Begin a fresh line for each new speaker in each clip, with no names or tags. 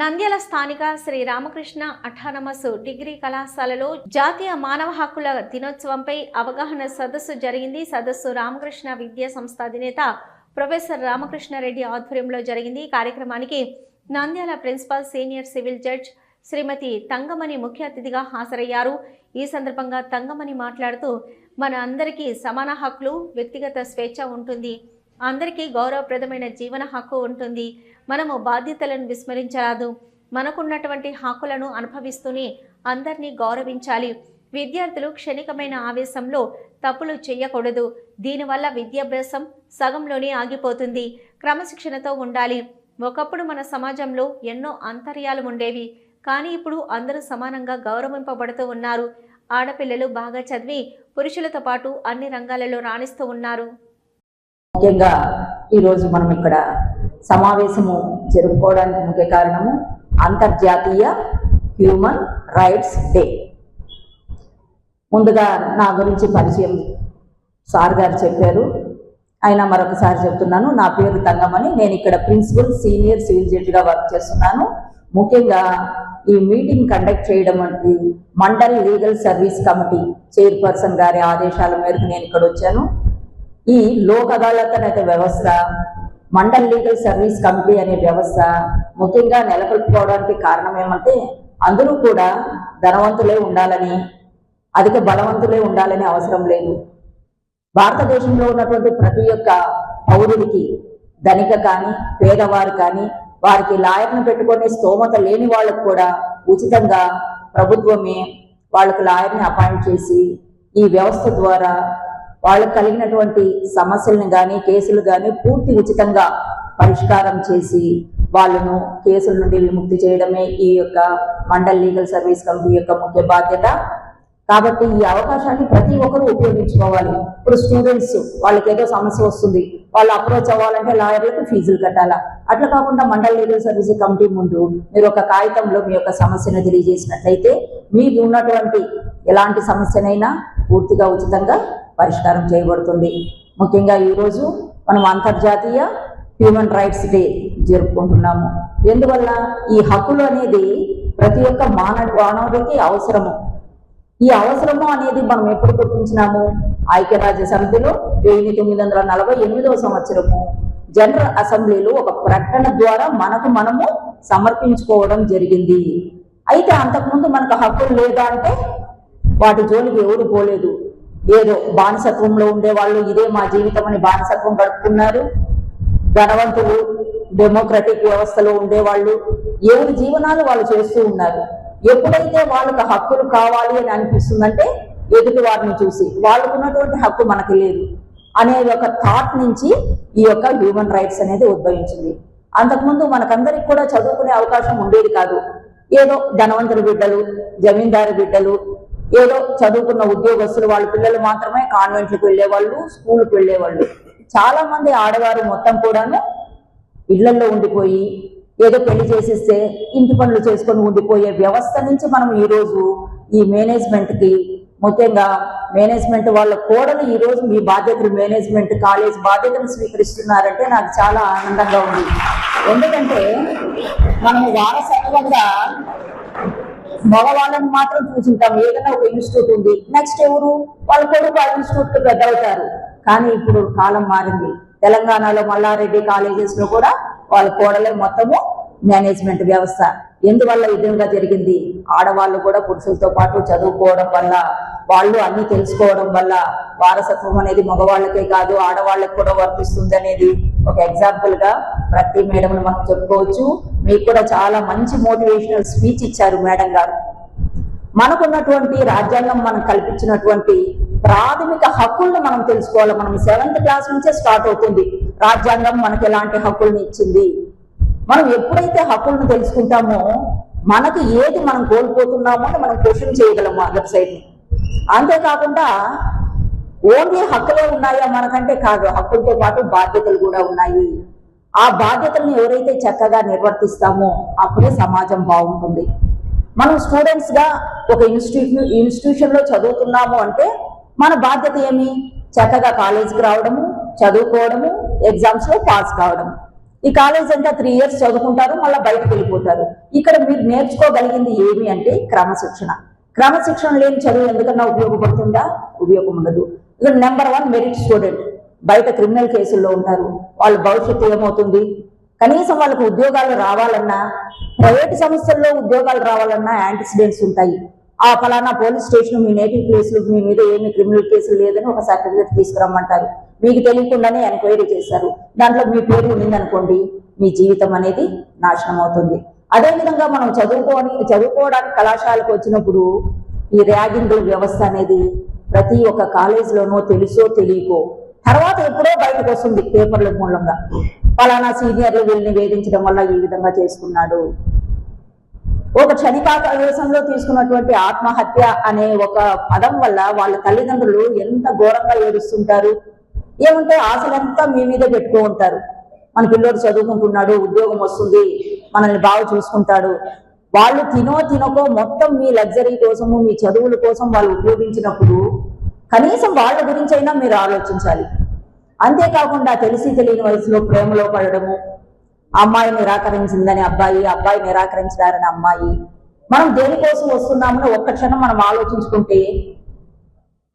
నంద్యాల స్థానిక శ్రీ రామకృష్ణ అఠానమస్ డిగ్రీ కళాశాలలో జాతీయ మానవ హక్కుల దినోత్సవంపై అవగాహన సదస్సు జరిగింది. సదస్సు రామకృష్ణ విద్యా సంస్థ అధినేత ప్రొఫెసర్ రామకృష్ణారెడ్డి ఆధ్వర్యంలో జరిగింది. కార్యక్రమానికి Nandyal principal senior civil judge శ్రీమతి తంగమణి ముఖ్య అతిథిగా హాజరయ్యారు. ఈ సందర్భంగా తంగమణి మాట్లాడుతూ మన అందరికీ సమాన హక్కులు వ్యక్తిగత స్వేచ్ఛ ఉంటుంది. అందరికీ గౌరవప్రదమైన జీవన హక్కు ఉంటుంది. మనము బాధ్యతలను విస్మరించరాదు. మనకున్నటువంటి హక్కులను అనుభవిస్తూనే అందరినీ గౌరవించాలి. విద్యార్థులు క్షణికమైన ఆవేశంలో తప్పులు చేయకూడదు. దీనివల్ల విద్యాభ్యాసం సగంలోనే ఆగిపోతుంది. క్రమశిక్షణతో ఉండాలి. ఒకప్పుడు మన సమాజంలో ఎన్నో అంతర్యాలు ఉండేవి. కానీ ఇప్పుడు అందరూ సమానంగా గౌరవింపబడుతూ ఉన్నారు. ఆడపిల్లలు బాగా చదివి పురుషులతో పాటు అన్ని రంగాలలో రాణిస్తూ ఉన్నారు.
ముఖ్యంగా ఈరోజు మనం ఇక్కడ సమావేశము జరుపుకోవడానికి ముఖ్య కారణము అంతర్జాతీయ హ్యూమన్ రైట్స్ డే. ముందుగా నా గురించి పరిచయం సార్ గారు చెప్పారు. అయినా మరొకసారి చెప్తున్నాను నా పేరు తంగమని నేను ఇక్కడ ప్రిన్సిపల్ సీనియర్ సివిల్ జడ్జిగా వర్క్ చేస్తున్నాను. ముఖ్యంగా ఈ మీటింగ్ కండక్ట్ చేయడం అనేది mandal legal service committee chairperson గారి ఆదేశాల మేరకు నేను ఇక్కడ వచ్చాను. ఈ లోక్ అదాలత్ అనే వ్యవస్థ మండల్ లీగల్ సర్వీస్ కమిటీ అనే వ్యవస్థ ముఖ్యంగా నెలకొల్పుకోవడానికి కారణం ఏమంటే అందరూ కూడా ధనవంతులే ఉండాలని అధిక బలవంతులే ఉండాలని అవసరం లేదు. భారతదేశంలో ఉన్నటువంటి ప్రతి ఒక్క పౌరుడికి ధనిక కానీ పేదవారు కానీ వారికి లాయర్ను పెట్టుకునే స్తోమత లేని వాళ్ళకు కూడా ఉచితంగా ప్రభుత్వమే వాళ్ళకు లాయర్ని అపాయింట్ చేసి ఈ వ్యవస్థ ద్వారా వాళ్ళకు కలిగినటువంటి సమస్యలను కానీ కేసులు కానీ పూర్తి ఉచితంగా పరిష్కారం చేసి వాళ్ళను కేసుల నుండి విముక్తి చేయడమే ఈ యొక్క మండల్ లీగల్ సర్వీస్ కమిటీ యొక్క ముఖ్య బాధ్యత. కాబట్టి ఈ అవకాశాన్ని ప్రతి ఒక్కరూ ఉపయోగించుకోవాలి. ఇప్పుడు స్టూడెంట్స్ వాళ్ళకి ఏదో సమస్య వస్తుంది వాళ్ళు అప్రోచ్ అవ్వాలంటే లాయర్లకు ఫీజులు కట్టాలా? అట్లా కాకుండా మండల్ లీగల్ సర్వీస్ కమిటీ ముందు మీరు ఒక కాగితంలో మీ యొక్క సమస్యను తెలియజేసినట్లయితే మీకు ఉన్నటువంటి ఎలాంటి సమస్యనైనా పూర్తిగా ఉచితంగా పరిష్కారం చేయబడుతుంది. ముఖ్యంగా ఈరోజు మనం అంతర్జాతీయ హ్యూమన్ రైట్స్ డే జరుపుకుంటున్నాము. ఎందువల్ల ఈ హక్కులు అనేది ప్రతి ఒక్క మానవ మానవుడికి అవసరము. ఈ అవసరము అనేది మనం ఎప్పుడు గుర్తించినాము? ఐక్యరాజ్య సమితిలో వెయ్యి తొమ్మిది వందల నలభై ఎనిమిదవ సంవత్సరము. జనరల్ అసెంబ్లీలో ఒక ప్రకటన ద్వారా మనకు మనము సమర్పించుకోవడం జరిగింది. అయితే అంతకుముందు మనకు హక్కులు లేదా అంటే వాటి జోలికి ఎవరు పోలేదు. ఏదో బానిసత్వంలో ఉండేవాళ్ళు ఇదే మా జీవితం అని బానిసత్వం గడుపుకున్నారు ధనవంతులు డెమోక్రటిక్ వ్యవస్థలో ఉండేవాళ్ళు ఎవరి జీవనాలు వాళ్ళు చేస్తూ ఉన్నారు. ఎప్పుడైతే వాళ్ళకి హక్కులు కావాలి అని అనిపిస్తుందంటే ఎదుటి వారిని చూసి వాళ్ళకు ఉన్నటువంటి హక్కు మనకి లేదు అనే ఒక థాట్ నుంచి ఈ యొక్క హ్యూమన్ రైట్స్ అనేది ఉద్భవించింది. అంతకుముందు మనకందరికి కూడా చదువుకునే అవకాశం ఉండేది కాదు. ఏదో ధనవంతుల బిడ్డలు జమీందారు బిడ్డలు ఏదో చదువుకున్న ఉద్యోగస్తులు వాళ్ళ పిల్లలు మాత్రమే కాన్వెంట్లకు వెళ్ళేవాళ్ళు స్కూల్కి వెళ్ళేవాళ్ళు. చాలా మంది ఆడవారు మొత్తం కూడాను ఇళ్ళలో ఉండిపోయి ఏదో పెళ్ళి చేసేస్తే ఇంటి పనులు చేసుకొని ఉండిపోయే వ్యవస్థ నుంచి మనం ఈరోజు ఈ మేనేజ్మెంట్కి ముఖ్యంగా మేనేజ్మెంట్ వాళ్ళ కోడలు ఈ రోజు మీ బాధ్యతలు మేనేజ్మెంట్ కాలేజ్ బాధ్యతలు స్వీకరిస్తున్నారంటే నాకు చాలా ఆనందంగా ఉంది. ఎందుకంటే మనం వారసత్వంగా మగవాళ్ళని మాత్రం చూసింటాం. ఏదైనా ఒక ఇన్స్టిట్యూట్ ఉంది. నెక్స్ట్ ఎవరు? వాళ్ళ కొడుకు ఆ ఇన్స్టిట్యూట్ పెద్ద అవుతారు. కానీ ఇప్పుడు కాలం మారింది. తెలంగాణలో మల్లారెడ్డి కాలేజెస్లో కూడా వాళ్ళ కోడలే మొత్తము మేనేజ్మెంట్ వ్యవస్థ. ఎందువల్ల విధంగా జరిగింది? ఆడవాళ్ళు కూడా పురుషులతో పాటు చదువుకోవడం వల్ల వాళ్ళు అన్ని తెలుసుకోవడం వల్ల వారసత్వం అనేది మగవాళ్ళకే కాదు ఆడవాళ్ళకి కూడా వర్తిస్తుంది అనేది ఒక ఎగ్జాంపుల్గా ప్రతి మేడం మనం చెప్పుకోవచ్చు. మీకు కూడా చాలా మంచి మోటివేషనల్ స్పీచ్ ఇచ్చారు మేడం గారు. మనకున్నటువంటి రాజ్యాంగం మనం కల్పించినటువంటి ప్రాథమిక హక్కులను మనం తెలుసుకోవాలి. మనం సెవెంత్ క్లాస్ నుంచే స్టార్ట్ అవుతుంది. రాజ్యాంగం మనకి ఎలాంటి హక్కుల్ని ఇచ్చింది? మనం ఎప్పుడైతే హక్కులను తెలుసుకుంటామో మనకి ఏది మనం కోల్పోతున్నామో అని మనం క్వశ్చన్ చేయగలము అదర్ సైడ్ అంతేకాకుండా ఓన్లీ హక్కులే ఉన్నాయా మనకంటే కాదు హక్కులతో పాటు బాధ్యతలు కూడా ఉన్నాయి. ఆ బాధ్యతలను ఎవరైతే చక్కగా నిర్వర్తిస్తామో అప్పుడే సమాజం బాగుంటుంది. మనం స్టూడెంట్స్గా ఒక ఇన్స్టిట్యూట్ ఇన్స్టిట్యూషన్లో చదువుతున్నాము అంటే మన బాధ్యత ఏమి? చక్కగా కాలేజీకి రావడము చదువుకోవడము ఎగ్జామ్స్లో పాస్ కావడం ఈ కాలేజ్ అంతా త్రీ ఇయర్స్ చదువుకుంటారు మళ్ళీ బయటకు వెళ్ళిపోతారు. ఇక్కడ మీరు నేర్చుకోగలిగింది ఏమి అంటే క్రమశిక్షణ. క్రమశిక్షణ లేని చదువు ఎందుకన్నా ఉపయోగపడుతుందా? ఉపయోగం ఉండదు. ఇక్కడ నెంబర్ వన్ మెరిట్ స్టూడెంట్ బయట క్రిమినల్ కేసుల్లో ఉంటారు. వాళ్ళ భవిష్యత్తు ఏమవుతుంది? కనీసం వాళ్ళకు ఉద్యోగాలు రావాలన్నా ప్రైవేట్ సంస్థల్లో ఉద్యోగాలు రావాలన్నా యాంటిసిడెంట్స్ ఉంటాయి. ఆ ఫలానా పోలీస్ స్టేషన్ మీ నేటివ్ ప్లేస్లు మీ మీద ఏమి క్రిమినల్ కేసులు లేదని ఒక సర్టిఫికేట్ తీసుకురమ్మంటారు. మీకు తెలియకుండానే ఎంక్వైరీ చేశారు. దాంట్లో మీ పేరు ఉండిందనుకోండి మీ జీవితం అనేది నాశనం అవుతుంది. అదేవిధంగా మనం చదువుకోని చదువుకోవడానికి కళాశాలకు వచ్చినప్పుడు ఈ ర్యాగింగ్ వ్యవస్థ అనేది ప్రతి ఒక్క కాలేజీలోనో తెలుసో తెలియకో తర్వాత ఎప్పుడో బయటకు వస్తుంది పేపర్ల మూలంగా. పలానా సీనియర్లు వీళ్ళని వేధించడం వల్ల ఈ విధంగా చేసుకున్నాడు. ఒక క్షణికావేశంలో తీసుకున్నటువంటి ఆత్మహత్య అనే ఒక పదం వల్ల వాళ్ళ తల్లిదండ్రులు ఎంత ఘోరంగా ఏడుస్తుంటారు? ఏమంటే ఆశలంతా మీ మీద పెట్టుకో ఉంటారు. మన పిల్లోడు చదువుకుంటున్నాడు ఉద్యోగం వస్తుంది మనల్ని బాగా చూసుకుంటాడు. వాళ్ళు తినో తినకో మొత్తం మీ లగ్జరీ కోసము మీ చదువుల కోసం వాళ్ళు ఉపయోగించినప్పుడు కనీసం వాళ్ళ గురించి అయినా మీరు ఆలోచించాలి. అంతేకాకుండా తెలిసి తెలియని వయసులో ప్రేమలో పడడము అమ్మాయి నిరాకరించిందని అబ్బాయి అబ్బాయి నిరాకరించారని అమ్మాయి. మనం దేనికోసం వస్తున్నామని ఒక్క క్షణం మనం ఆలోచించుకుంటే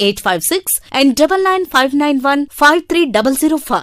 eight five six and double nine five nine one five three double zero five